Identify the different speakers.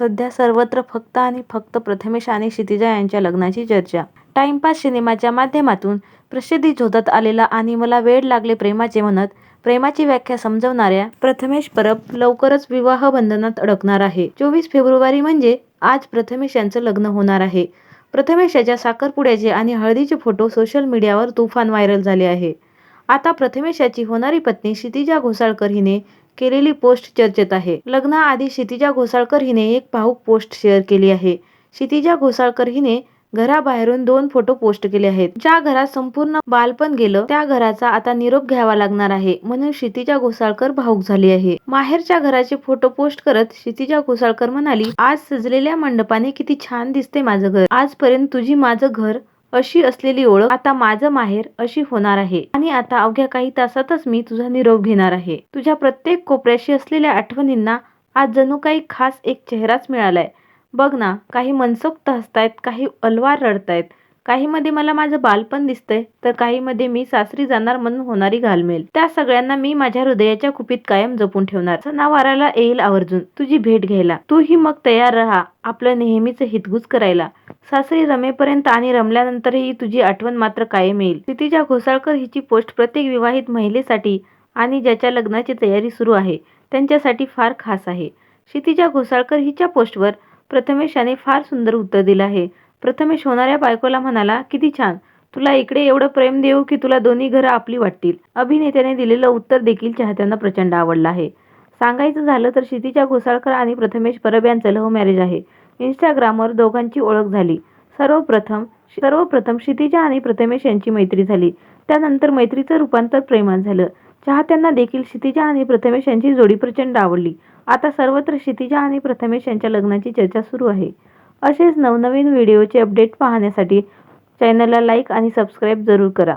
Speaker 1: सध्या सर्वत्र फक्त आणि फक्त प्रथमेश आणि क्षितिजा यांच्या लग्नाची चर्चा. टाइमपास सिनेमाच्या माध्यमातून प्रसिद्धी झोतात आलेला आणि मला वेड लागले प्रेमाचे म्हणत प्रेमाची व्याख्या समजवणाऱ्या प्रथमेश परब लवकरच विवाह बंधनात अडकणार आहे. चोवीस फेब्रुवारी म्हणजे आज प्रथमेश यांचं लग्न होणार आहे. प्रथमेश याच्या साखरपुड्याचे आणि हळदीचे फोटो सोशल मीडियावर तुफान व्हायरल झाले आहे. आता प्रथमेश याची होणारी पत्नी क्षितिजा घोसाळकर हिने केलेली पोस्ट चर्चेत आहे. लग्नाआधी क्षितिजा घोसाळकर हिने एक भावूक पोस्ट शेअर केली आहे. क्षितिजा घोसाळकर हिने घराबाहेरून दोन फोटो पोस्ट केले आहेत. ज्या घरात संपूर्ण बालपण गेलं त्या घराचा आता निरोप घ्यावा लागणार आहे म्हणून क्षितिजा घोसाळकर भाऊक झाली आहे. माहेरच्या घराचे फोटो पोस्ट करत क्षितिजा घोसाळकर म्हणाली आज सजलेल्या मंडपाने किती छान दिसते माझं घर. आजपर्यंत तुझी माझं घर अशी असलेली ओळख आता माझं माहेर अशी होणार आहे आणि आता अवघ्या काही तासातच मी तुझा निरोप घेणार आहे. तुझ्या प्रत्येक कोपऱ्याशी असलेल्या आठवणींना आज जणू काही खास एक चेहराच मिळालाय. बघ ना काही मनसोक्त हसतायत, काही अलवार रडतायत. काहींमध्ये मला माझं बालपण दिसतंय तर काहीमध्ये मी सासरी जाणार म्हणून होणारी घालमेल. त्या सगळ्यांना मी माझ्या हृदयाच्या कुपीत कायम जपून ठेवणार. सणावाराला येईल आवर्जून तुझी भेट घ्यायला. तूही मग तयार रहा आपलं नेहमीचं हितगुज करायला. सासरी रमेपर्यंत आणि रमल्यानंतरही तुझी आठवण मात्र कायम येईल. क्षितिजा घोसाळकर हिची पोस्ट प्रत्येक विवाहित महिलेसाठी आणि ज्याच्या लग्नाची तयारी सुरू आहे त्यांच्यासाठी फार खास आहे. क्षितिजा घोसाळकर हिच्या पोस्टवर प्रथमेश याने फार सुंदर उत्तर दिलं आहे. प्रथमेश होणाऱ्या बायकोला म्हणाला किती छान. तुला इकडे एवढं प्रेम देऊ की तुला दोन्ही घरं आपली वाटतील. अभिनेत्याने दिलेलं उत्तर देखील चाहत्यांना प्रचंड आवडलं आहे. सांगायचं झालं तर क्षितिजा घोसाळकर आणि प्रथमेश परब यांचं लव्ह मॅरेज आहे. इंस्टाग्रामवर दोघांची ओळख झाली. सर्वप्रथम सर्वप्रथम क्षितिजा आणि प्रथमेश यांची मैत्री झाली. त्यानंतर मैत्रीचं रूपांतर प्रेमात झालं. चाहत्यांना देखील क्षितिजा आणि प्रथमेश यांची जोडी प्रचंड आवडली. आता सर्वत्र क्षितिजा आणि प्रथमेश यांच्या लग्नाची चर्चा सुरू आहे. असेच नवनवीन व्हिडिओचे अपडेट पाहण्यासाठी चॅनलला लाईक आणि सबस्क्राईब जरूर करा.